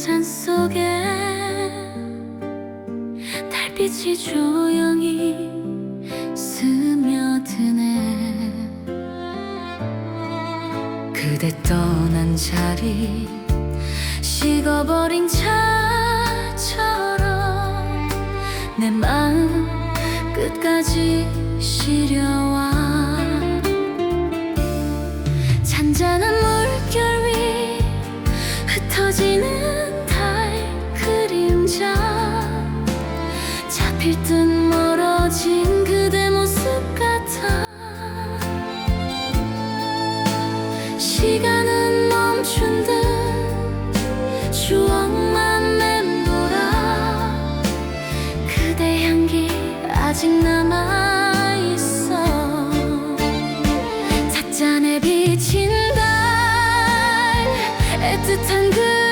산속에 달빛이 조용히 스며드네. 그대 떠난 자리 식어버린 차처럼 내 마음 끝까지 시려와 아직 남아 있어. 찻잔에 비친 달 애틋한 그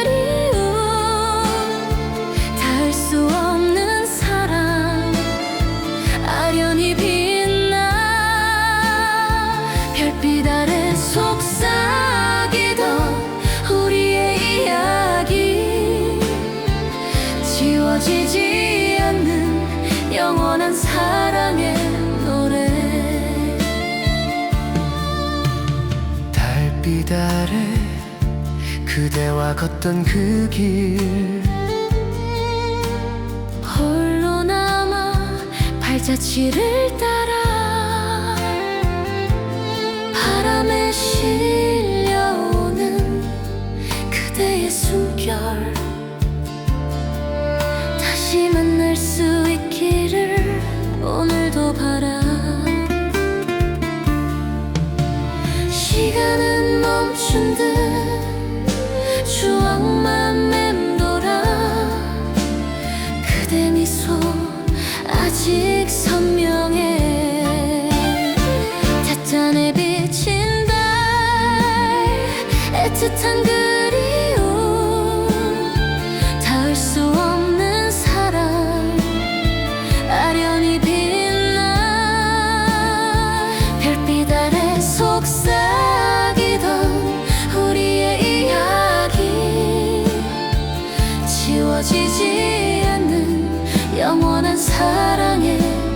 달빛 아래. 그대와 걷던 그 길. 홀로 남아 발자취를 따라 바람에 실려오는 그대의 숨결. 다시 만날 수 있기를 오늘도 바라 애틋한 그리움 닿을 수 없는 사랑 아련히 빛나 별빛 아래 속삭이던 우리의 이야기 지워지지 않는 영원한 사랑의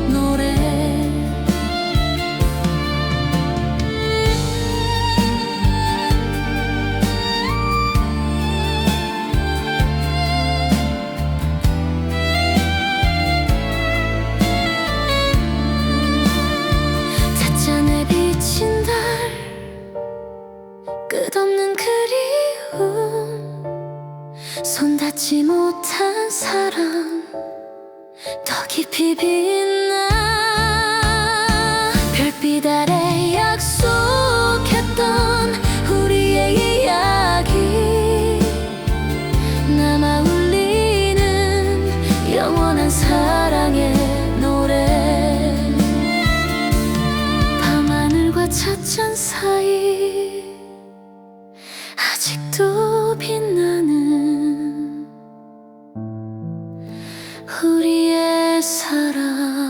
손 닿지 못한 사랑 더 깊이 빛나 별빛 아래 약속했던 우리의 이야기 남아 울리는 영원한 사랑의 노래 밤하늘과 찻잔 사이 아직도 빛나 사랑.